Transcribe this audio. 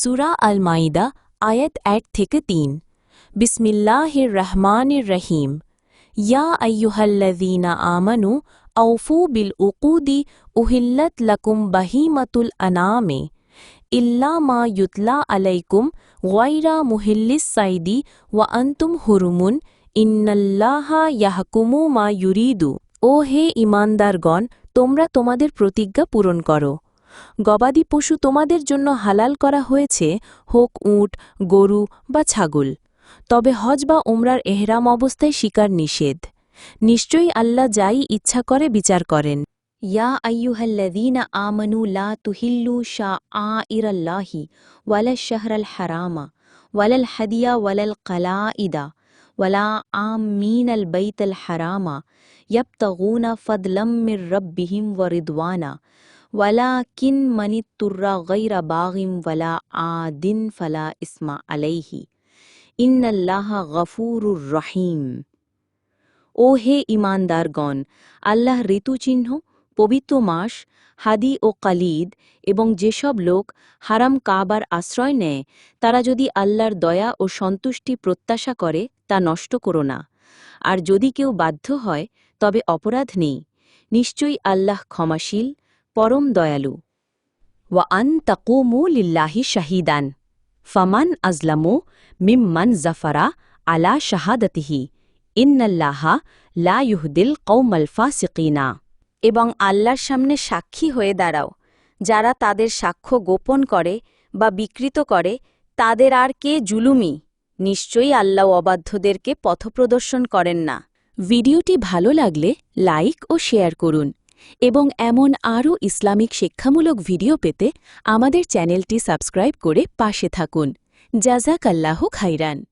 সুরা আল মাইদা আয়াত এক থেকে তিন। বিসমিল্লাহির রহমানির রহিম ইয়া আইয়ুহাল্লাযীনা আমানু আউফু বিল উকুদি উহিল্লাত লাকুম বাহিমাতুল আনামে ইল্লা মা ইউতলা আলাইকুম গায়রা মুহিল্লিস সাইদি ওয়া আনতুম হুরুমুন ইন্নাল্লাহা ইয়াহকুমু মা ইউরিদু। ও হে ইমানদারগণ তোমরা তোমাদের প্রতিজ্ঞা পূরণ করো। গবাদি পশু তোমাদের জন্য হালাল করা হয়েছে, হোক উঁট, গরু বা ছাগল। তবে হজ বা ওমরার এহরাম অবস্থায় শিকার নিষেধ। নিশ্চয়ই আল্লাহ যাই ইচ্ছা করে বিচার করেন। ইয়া আয়ুহল্লীনা আমনু লা তুহিল্লু শাহ আ ইরাল্লাহি ওয়ালা শাহরাল হারামা ওয়ালাল হাদিয়া ওয়ালাল কালা ইদা ওয়ালা আম মিন আল বৈতল হারামা ইয়াবতাগুনা ফদলম মির রব্বিহিম ওয়ারিদওয়ানা ওয়ালা কিন মানি তুর্রা গৈরা বাগিম ওয়ালা আদিন ফালা ইসমা আলাইহি ইন্নাল্লাহ গফুরুর রহিম ও হে ইমানদারগণ আল্লাহ ঋতুচিহ্ন, পবিত্র মাস, হাদি ও কালিদ এবং যেসব লোক হারাম কাবার আশ্রয় নেয়, তারা যদি আল্লাহর দয়া ও সন্তুষ্টি প্রত্যাশা করে, তা নষ্ট করো না। আর যদি কেউ বাধ্য হয়, তবে অপরাধ নেই। নিশ্চয়ই আল্লাহ ক্ষমাশীল পরম দয়ালু। ওয়া আন তাকুমু লিল্লাহি শাহিদান। ফামান আজলামু মিম্মান জাফারা আলা শাহাদাতিহি। ইন্নাল্লাহা লা ইউহদিল কৌমাল ফাসিকিনা। এবং আল্লাহর সামনে সাক্ষী হয়ে দাঁড়াও, যারা তাদের সাক্ষ্য গোপন করে বা বিকৃত করে, তাদের আর কে জুলুমি? নিশ্চয়ই আল্লাহ অবাধ্যদেরকে পথপ্রদর্শন করেন না। ভিডিওটি ভালো লাগলে লাইক ও শেয়ার করুন। এবং এমন আরও ইসলামিক শিক্ষামূলক ভিডিও পেতে আমাদের চ্যানেলটি সাবস্ক্রাইব করে পাশে থাকুন। জাজাক আল্লাহ খাইরান।